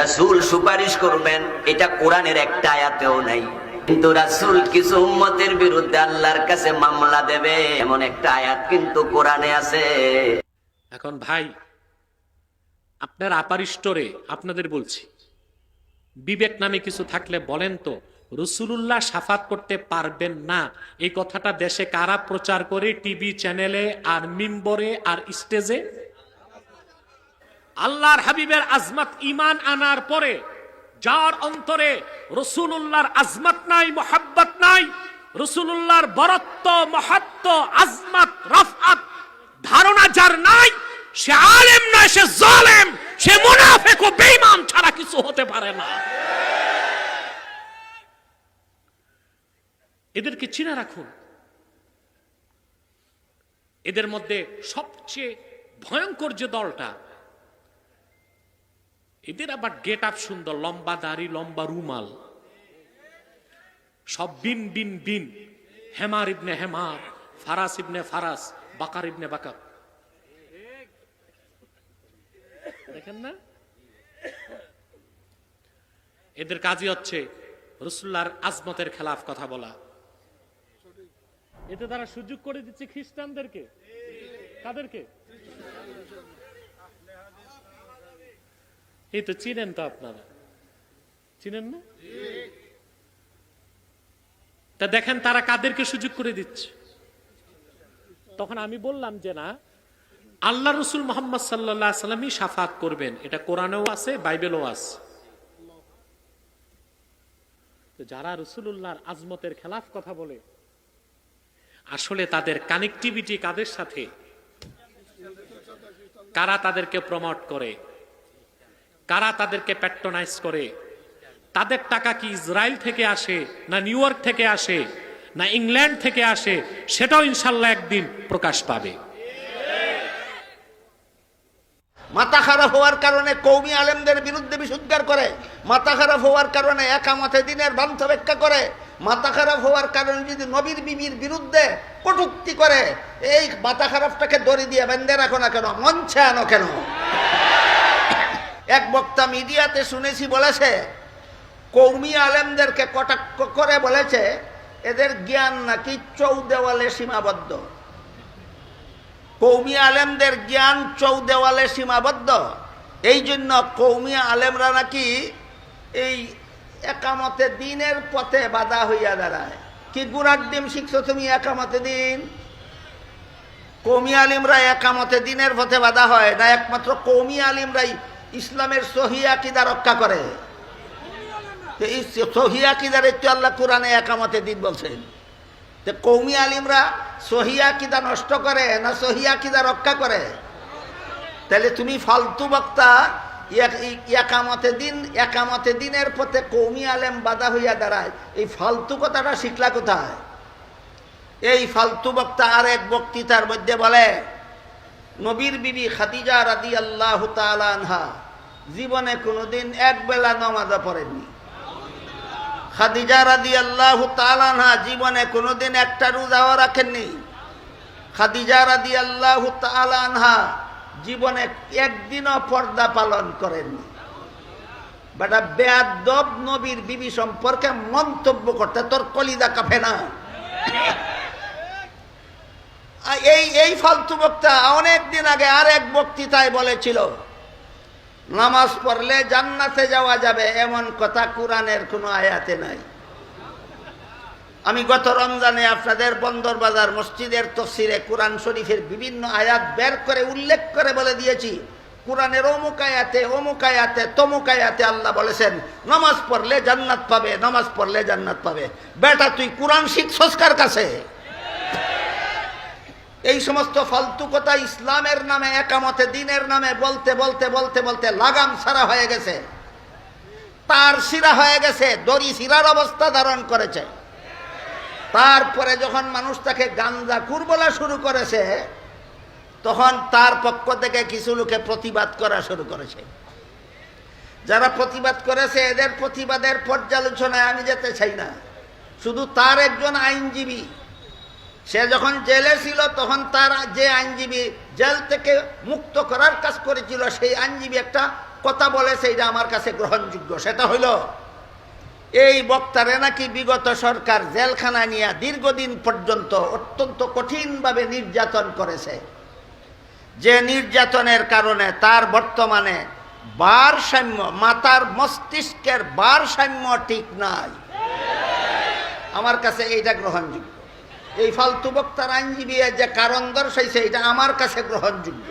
রাসূল সুপারিশ করবেন, এটা কোরআনের একটা আয়াতেও নাই। কিন্তু রাসূল কিছু উম্মতের বিরুদ্ধে আল্লাহর কাছে মামলা দেবে, এমন একটা আয়াত কিন্তু কোরআনে আছে। এখন ভাই, আপনার আপার স্টোরে আপনাদের বলছি, বিবেক নামে কিছু থাকলে বলেন তো, রসুলুল্লাহ সাফাত করতে পারবেন না। এই কথাটা দেশে কারা প্রচার করে? টিভি চ্যানেলে আর মিম্বরে আর স্টেজে? আল্লাহর হাবিবের আজমাত ইমান আনার পরে, যার অন্তরে রসুলুল্লাহর আজমাত নাই, মোহাব্বত নাই, রসুলুল্লাহর বরত্ব মহাত্ম আজমাত, রাফআত ধারণা যার নাই, সে আলেম নয়, সে জালেম, সে মুনাফেক ও বেঈমান ছাড়া কিছু হতে পারে না। এদেরকে চিনে রাখুন। এদের মধ্যে সবচেয়ে ভয়ঙ্কর যে দলটা এদের আবার গেট আপ সুন্দর, লম্বা দাড়ি, লম্বা রুমাল। সব বিন বিন বিন। হেমার ইবনে হেমার, ফারাস ইবনে ফারাস, বাকার ইবনে বাকার। দেখেন না? এদের কাজই হচ্ছে রসুল্লাহর আজমতের খেলাফ কথা বলা। এতে তারা সুযোগ করে দিচ্ছে খ্রিস্টানদেরকে। কাদেরকে? এই তো চিনেন তো আপনারা। চিনেন না? তা দেখেন তারা কাদেরকে সুযোগ করে দিচ্ছে। তখন আমি বললাম যে, না, আল্লাহ রসুল মোহাম্মদ সাল্লাহ সাল্লামই সাফাত করবেন। এটা কোরআনেও আছে, বাইবেলও আছে। যারা রসুল্লাহর আজমতের খেলাফ কথা বলে, আসলে তাদের কানেকটিভিটি কাদের সাথে? কারা তাদেরকে প্রমোট করে? কারা তাদেরকে প্যাট্রোনাইজ করে? তাদের টাকা কি ইসরায়েল থেকে আসে, না নিউ ইয়র্ক থেকে আসে, না ইংল্যান্ড থেকে আসে, সেটাও ইনশাল্লাহ একদিন প্রকাশ পাবে। মাথা খারাপ হওয়ার কারণে কৌমি আলেমদের বিরুদ্ধে বিশুদ্ধার করে, মাথা খারাপ হওয়ার কারণে একামতে দিনের বান্ধ ব্যাখ্যা করে, মাথা খারাপ হওয়ার কারণে যদি নবীর বিবির বিরুদ্ধে কটুক্তি করে, এই মাথা খারাপটাকে দড়ি দিয়ে বেঁধে রাখো না কেন, মঞ্চে আনো কেন? এক বক্তা মিডিয়াতে শুনেছি বলেছে, কৌমি আলেমদেরকে কটাক্ষ করে বলেছে, এদের জ্ঞান নাকি চৌ দেওয়ালে সীমাবদ্ধ। কৌমি আলেমদের জ্ঞান চৌ দেওয়ালে সীমাবদ্ধ। এই জন্য কৌমি আলেমরা নাকি এই একামতে দিনের পথে বাধা হইয়া দাঁড়ায়। কি গুড়ার ডিম শিখছো তুমি একামতে দিন? কৌমি আলিমরা একামতে দিনের পথে বাধা হয় না, একমাত্র কৌমি আলিমরাই ইসলামের সহিয়া কিদা রক্ষা করে। কিদার একটু আল্লাহ কোরআনে একামতে দিন বলছেন। কৌমি আলিমরা সহিয়া কিদা নষ্ট করে না সহিয়া কিদা রক্ষা করে? তাহলে তুমি ফালতু বক্তা, এক- একামতে দিন, একামতে দিনের পথে কৌমি আলেম বাধা হইয়া দাঁড়ায়। এই ফালতু কথাটা শিখলা কোথায়? এই ফালতু বক্তা আর এক বক্তৃতার মধ্যে বলে, নবীর বিবি খাদিজা রাদি আল্লাহ আনহা জীবনে কোনোদিন এক বেলা নমাজা পড়েননি। খাদিজা রাদি আল্লাহ তালানহা জীবনে কোনোদিন একটা রোজাও রাখেননি। খাদিজা রাদি আল্লাহ তালানহা জীবনে একদিনও পর্দা পালন করেননি। বেটা বেয়াদব নবীর বিবি সম্পর্কে মন্তব্য করতে তোর কলিদা কাফে না। এই এই ফালতু বক্তা অনেক দিন আগে আর এক বক্তৃতায় বলেছিল নামাজ পড়লে জান্নাতে যাওয়া যাবে, এমন কথা কোরআনের কোনো আয়াতে নাই। আমি গত রমজানে আপনাদের বন্দর বাজার মসজিদের তফসিরে কোরআন শরীফের বিভিন্ন আয়াত বের করে উল্লেখ করে বলে দিয়েছি। কোরআনের অমুক আয়াতে অমুক আয়াতে, তমুক আয়াতে আল্লাহ বলেছেন, নামাজ পড়লে জান্নাত পাবে, নামাজ পড়লে জান্নাত পাবে। বেটা, তুই কোরআন শিখছস কার কাছে? এই সমস্ত ফালতু কথা ইসলামের নামে, একামতে দিনের নামে বলতে বলতে বলতে বলতে লাগাম সারা হয়ে গেছে। তার শিরা হয়ে গেছে, দড়ি শিরার অবস্থা ধারণ করেছে। তারপরে যখন মানুষ তাকে গাঞ্জাকুর বলা শুরু করেছে, তখন তার পক্ষ থেকে কিছু লোকে প্রতিবাদ করা শুরু করেছে। যারা প্রতিবাদ করেছে, এদের প্রতিবাদের পর্যালোচনায় আমি যেতে চাই না। শুধু তার একজন আইনজীবী সে যখন জেলে ছিল, তখন তার যে আইনজীবী জেল থেকে মুক্ত করার কাজ করেছিল, সেই আইনজীবী একটা কথা বলেছে এটা আমার কাছে গ্রহণযোগ্য। সেটা হইল, এই বক্তারে নাকি বিগত সরকার জেলখানা নিয়ে দীর্ঘদিন পর্যন্ত অত্যন্ত কঠিনভাবে নির্যাতন করেছে। যে নির্যাতনের কারণে তার বর্তমানে ভারসাম্য, মাতার মস্তিষ্কের ভারসাম্য ঠিক নাই। আমার কাছে এইটা গ্রহণযোগ্য। এই ফালতু বক্তার আইনজীবী যে কারণ দর্শাইছে, এটা আমার কাছে গ্রহণযোগ্য।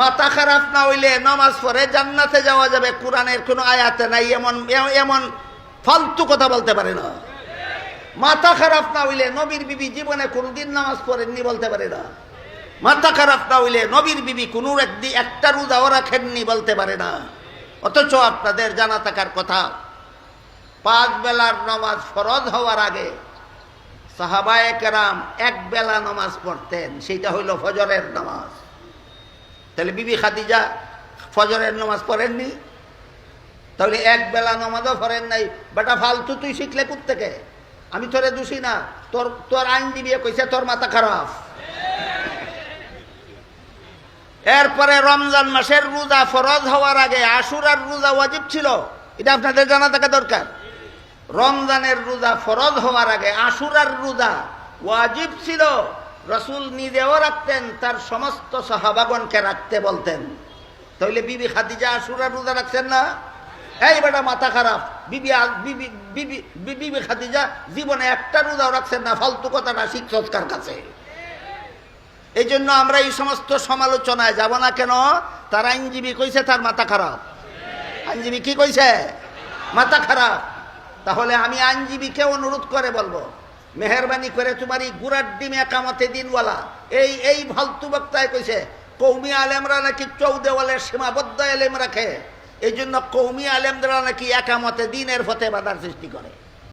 মাথা খারাপ না হইলে নমাজ পরে জান্নাতে যাওয়া যাবে, কোরআনের কোনো আয়াতে নাই, এমন এমন ফালতু কথা বলতে পারে না। মাথা খারাপ না হইলে নবীর বিবি জীবনে কোনদিন নামাজ পড়েননি বলতে পারে না। মাথা খারাপ না হইলে নবীর বিবি কোনো একদিন একটা রোজাও রাখেননি বলতে পারে না। অথচ আপনাদের জানা থাকার কথা, পাঁচ বেলার নামাজ ফরজ হওয়ার আগে সাহাবায়ে কেরাম এক বেলা নামাজ পড়তেন সেটা হইল ফজরের নামাজ। তাহলে বিবি খাদিজা ফজরের নামাজ পড়েননি? তাহলে এক বেলা নামাজও পড়েন নাই। বেটা, ফালতু তুই শিখলে থেকে আমি তোরে দোষী না। তোর তোর আইনজীবী কইছে তোর মাথা খারাপ। এরপরে রমজান মাসের রোজা ফরজ হওয়ার আগে আশুরার রোজা ওয়াজিব ছিল। এটা আপনাদের জানা থাকা দরকার। রমজানের রোজা ফরজ হওয়ার আগে আশুরার রোজা ওয়াজিব ছিল। রসুল নিজেও রাখতেন, তার সমস্ত সাহাবাগণকে রাখতে বলতেন। তাহলে বিবি খাদিজা আশুরার রোজা রাখছেন না? এই বেটা, মাথা খারাপ। বিবি বিবি বিবি বিবি খাদিজা জীবনে একটা রোজাও রাখছেন না, ফালতু কথাটা শিক্ষক কার কাছে? এই জন্য আমরা এই সমস্ত সমালোচনায় যাব না কেন? তার আইনজীবী কইছে তার মাথা খারাপ। আইনজীবী কি কইছে? মাথা খারাপ। তাহলে আমি আইনজীবীকে অনুরোধ করে বলব, মেহরবানি করে তোমার এই গুড়ার ডিম একামতে দিনওয়ালা, এই এই ফালতু বক্তায় কইছে, কৌমি আলেমরা নাকি চৌদেওয়ালের সীমাবদ্ধ আলেম রাখে এই জন্য কৌমি আলেমরা নাকি একামতে দিনের ফতে বাধার সৃষ্টি করে।